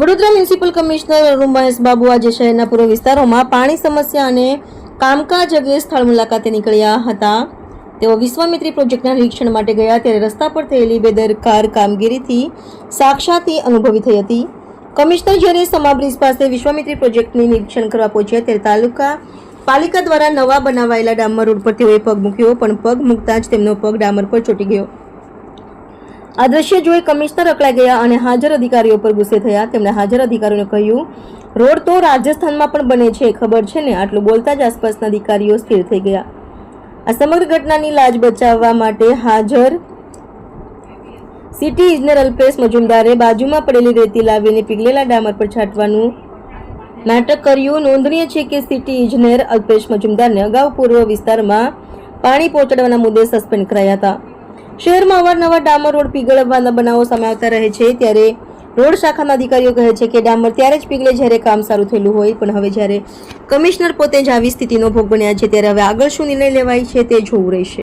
Vadodara municipal commissioner Arun Babu આજે શહેરના પૂર્વ વિસ્તારોમાં પાણી સમસ્યા અને કામકાજ અંગે સ્થળ મુલાકાતે નીકળ્યા હતા. તેઓ વિશ્વામિત્રી પ્રોજેક્ટના નિરીક્ષણ માટે ગયા ત્યારે રસ્તા પર થયેલી બેદરકાર કામગીરીથી સાક્ષાતી અનુભવી થઈ હતી. કમિશનર જ્યારે સમા બ્રિજ પાસે વિશ્વામિત્રી પ્રોજેક્ટની નિરીક્ષણ કરવા પહોંચ્યા ત્યારે તાલુકા પાલિકા દ્વારા નવા બનાવાયેલા ડામર રોડ પર તેઓએ પગ મૂક્યો, પણ પગ મૂકતા જ તેમનો પગ ડામર પર ચોટી ગયો. આ દ્રશ્ય જોઈ કમિશનર અકળાઈ ગયા અને હાજર અધિકારીઓ પર ગુસ્સે થયા. તેમણે હાજર અધિકારીઓને કહ્યું, રોડ તો રાજસ્થાનમાં પણ બને છે, ખબર છે ને? આટલું બોલતા જ આસપાસના અધિકારીઓ સ્થિર થઈ ગયા. આ સમગ્ર ઘટનાની લાજ બચાવવા માટે હાજર સિટી ઇજનેર અલ્પેશ મજુમદારે બાજુમાં પડેલી રેતી લાવીને પીગલેલા ડામર પર છાંટવાનું નાટક કર્યું. નોંધનીય છે કે સિટી ઇજનેર અલ્પેશ મજુમદારને અગાઉ પૂર્વ વિસ્તારમાં પાણી પહોંચાડવાના મુદ્દે સસ્પેન્ડ કરાયા હતા. શહેરમાં અવારનવાર ડામર રોડ પીગળવાના બનાવો સામે આવતા રહે છે. ત્યારે રોડ શાખાના અધિકારીઓ કહે છે કે ડામર ત્યારે જ પીગળે જ્યારે કામ સારું થયેલું હોય, પણ હવે જ્યારે કમિશનર પોતે જ આવી સ્થિતિનો ભોગ બન્યા છે, ત્યારે હવે આગળ શું નિર્ણય લેવાય છે તે જોવું રહેશે.